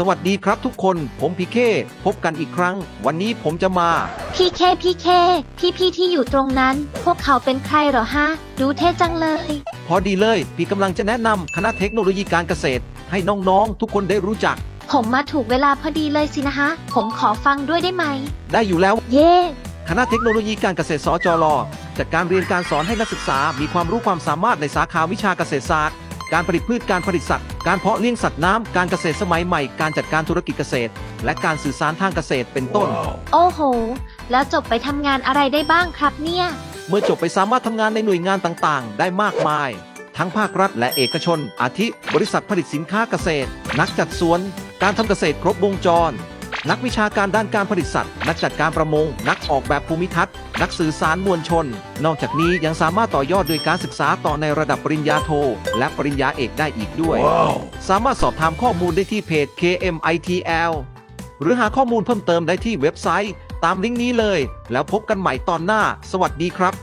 สวัสดีครับทุกคน ผมพีเคพบกันอีกครั้ง วันนี้ผมจะมา พี่เคพี่เค พี่พี่ที่อยู่ตรงนั้น พวกเขาเป็นใครเหรอฮะ ดูเท่จังเลย พอดีเลย พี่กำลังจะแนะนำคณะเทคโนโลยีการเกษตร ให้น้องๆ ทุกคนได้รู้จัก ผมมาถูกเวลาพอดีเลยสินะฮะ ผมขอฟังด้วยได้ไหม ได้อยู่แล้ว เย่คณะเทคโนโลยีการเกษตรสจรจัดการเรียนการสอนให้นักศึกษา มีความรู้ความสามารถในสาขาวิชาเกษตรศาสตร์ การผลิตพืชการผลิตสัตว์ การเพาะเลี้ยงสัตว์น้ำ การเกษตรสมัยใหม่ การจัดการธุรกิจเกษตร และการสื่อสารทางเกษตรเป็นต้น โอ้โห แล้วจบไปทำงานอะไรได้บ้างครับเนี่ย เมื่อจบไปสามารถทำงานในหน่วยงานต่างๆ ได้มากมาย ทั้งภาครัฐและเอกชน อาทิ บริษัทผลิตสินค้าเกษตร นักจัดสวน การทำเกษตรครบวงจร นักวิชาการด้านการผลิตสัตว์ นักจัดการประมง นักออกแบบภูมิทัศน์ นักสื่อสารมวลชน นอกจากนี้ยังสามารถต่อยอดโดยการศึกษาต่อในระดับปริญญาโท และปริญญาเอกได้อีกด้วยสามารถสอบถามข้อมูลได้ที่เพจ KMITL หรือหาข้อมูลเพิ่มเติมได้ที่เว็บไซต์ ตามลิงก์นี้เลย แล้วพบกันใหม่ตอนหน้า สวัสดีครับ